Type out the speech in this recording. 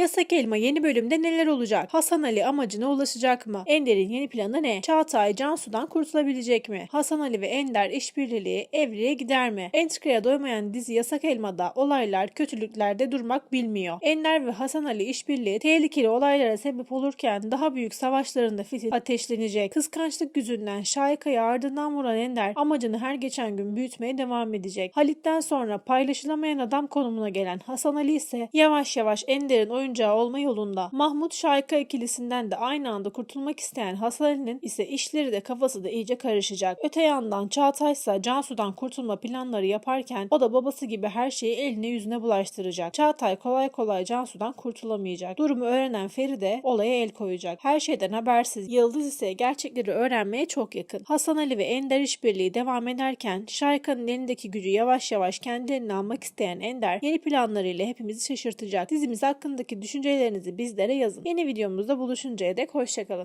Yasak Elma yeni bölümde neler olacak? Hasan Ali amacına ulaşacak mı? Ender'in yeni planı ne? Çağatay Cansu'dan kurtulabilecek mi? Hasan Ali ve Ender işbirliği Evri'ye gider mi? Entrikaya doymayan dizi Yasak Elma'da olaylar kötülüklerde durmak bilmiyor. Ender ve Hasan Ali işbirliği tehlikeli olaylara sebep olurken daha büyük savaşlarında fitil ateşlenecek. Kıskançlık yüzünden Şahika'yı ardından vuran Ender amacını her geçen gün büyütmeye devam edecek. Halit'ten sonra paylaşılamayan adam konumuna gelen Hasan Ali ise yavaş yavaş Ender'in oyuncağı olma yolunda. Mahmut Şahika ikilisinden de aynı anda kurtulmak isteyen Hasan Ali'nin ise işleri de kafası da iyice karışacak. Öte yandan Çağatay ise Cansu'dan kurtulma planları yaparken o da babası gibi her şeyi eline yüzüne bulaştıracak. Çağatay kolay kolay Cansu'dan kurtulamayacak. Durumu öğrenen Feride olaya el koyacak. Her şeyden habersiz Yıldız ise gerçekleri öğrenmeye çok yakın. Hasan Ali ve Ender işbirliği devam ederken Şayka'nın elindeki gücü yavaş yavaş kendi almak isteyen Ender yeni planlarıyla hepimizi şaşırtacak. Dizimiz hakkındaki düşüncelerinizi bizlere yazın. Yeni videomuzda buluşuncaya dek hoşçakalın.